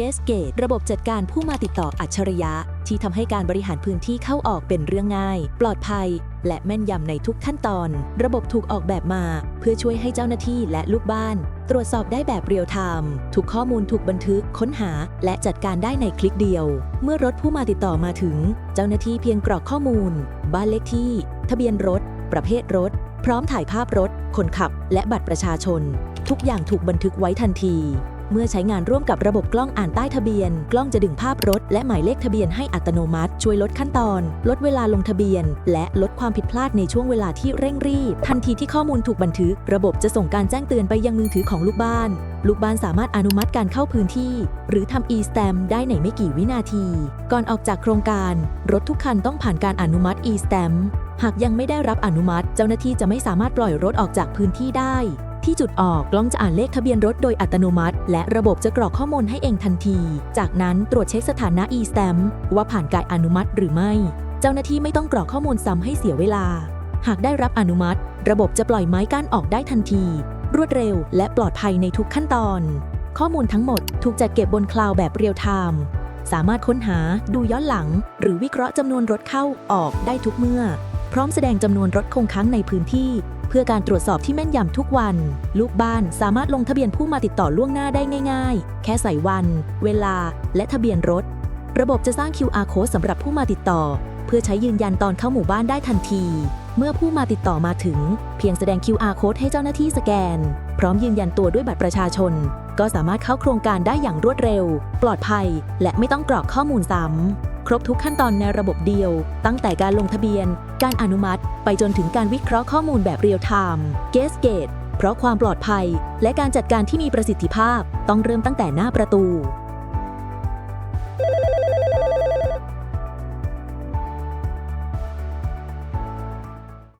g a s g a t e ระบบจัดการผู้มาติดต่ออัจฉริยะ ที่ทำให้การบริหารพื้นที่เข้าออกเป็นเรื่องง่าย ปลอดภัย และแม่นยำในทุกขั้นตอน ระบบถูกออกแบบมา เพื่อช่วยให้เจ้าหน้าที่และลูกบ้าน ตรวจสอบได้แบบเรียลไทม์ทุกข้อมูลถูกบันทึกค้นหา และจัดการได้ในคลิกเดียว เมื่อรถผู้มาติดต่อมาถึง เจ้าหน้าที่เพียงกรอกข้อมูล บ้านเลขที่ ทะเบียนรถ ประเภทรถ พร้อมถ่ายภาพรถ คนขับ และบัตรประชาชน ทุกอย่างถูกบันทึกไว้ทันที เมื่อใช้งานร่วมกับระบบกล้องอ่านใต้ทะเบียน กล้องจะดึงภาพรถ และหมายเลขทะเบียนให้อัตโนมัติ ช่วยลดขั้นตอน ลดเวลาลงทะเบียน และลดความผิดพลาดในช่วงเวลาที่เร่งรีบ ทันทีที่ข้อมูลถูกบันทึก ระบบจะส่งการแจ้งเตือนไปยังมือถือของลูกบ้าน ลูกบ้านสามารถอนุมัติการเข้าพื้นที่ หรือทำ e-stamp ได้ในไม่กี่วินาที ก่อนออกจากโครงการ รถทุกคันต้องผ่านการอนุมัติ e-stamp หากยังไม่ได้รับอนุมัติ เจ้าหน้าที่จะไม่สามารถปล่อยรถออกจากพื้นที่ได้ ที่จุดออกกล้องจะอ่านเลขทะเบียนรถโดยอัตโนมัติ และระบบจะกรอกข้อมูลให้เองทันที จากนั้นตรวจเช็คสถานะ e-stamp ว่าผ่านการอนุมัติหรือไม่ เจ้าหน้าที่ไม่ต้องกรอกข้อมูลซ้ำให้เสียเวลา หากได้รับอนุมัติ ระบบจะปล่อยไม้กั้นออกได้ทันที รวดเร็ว และปลอดภัยในทุกขั้นตอน ข้อมูลทั้งหมดถูกจัดเก็บบนคลาวด์แบบเรียลไทม์สามารถค้นหาดูย้อนหลัง หรือวิเคราะห์จำนวนรถเข้าออกได้ทุกเมื่อ พร้อมแสดงจำนวนรถคงค้างในพื้นที่ พื่อการตรวจสอบที่แม่นยำทุกวัน ลูกบ้านสามารถลงทะเบียนผู้มาติดต่อล่วงหน้าได้ง่าย ๆ แค่ใส่วัน เวลา และทะเบียนรถ ระบบจะสร้าง QR code สำหรับผู้มาติดต่อ เพื่อใช้ยืนยันตอนเข้าหมู่บ้านได้ทันที เมื่อผู้มาติดต่อมาถึง เพียงแสดง QR code ให้เจ้าหน้าที่สแกน พร้อมยืนยันตัวด้วยบัตรประชาชน ก็สามารถเข้าโครงการได้อย่างรวดเร็ว ปลอดภัย และไม่ต้องกรอกข้อมูลซ้ำ ครบทุกขั้นตอนในระบบเดียว ตั้งแต่การลงทะเบียน การอนุมัติ ไปจนถึงการวิเคราะห์ข้อมูลแบบเรียลไทม์ g a สเกตเพราะความปลอดภัย และการจัดการที่มีประสิทธิภาพ ต้องเริ่มตั้งแต่หน้าประตู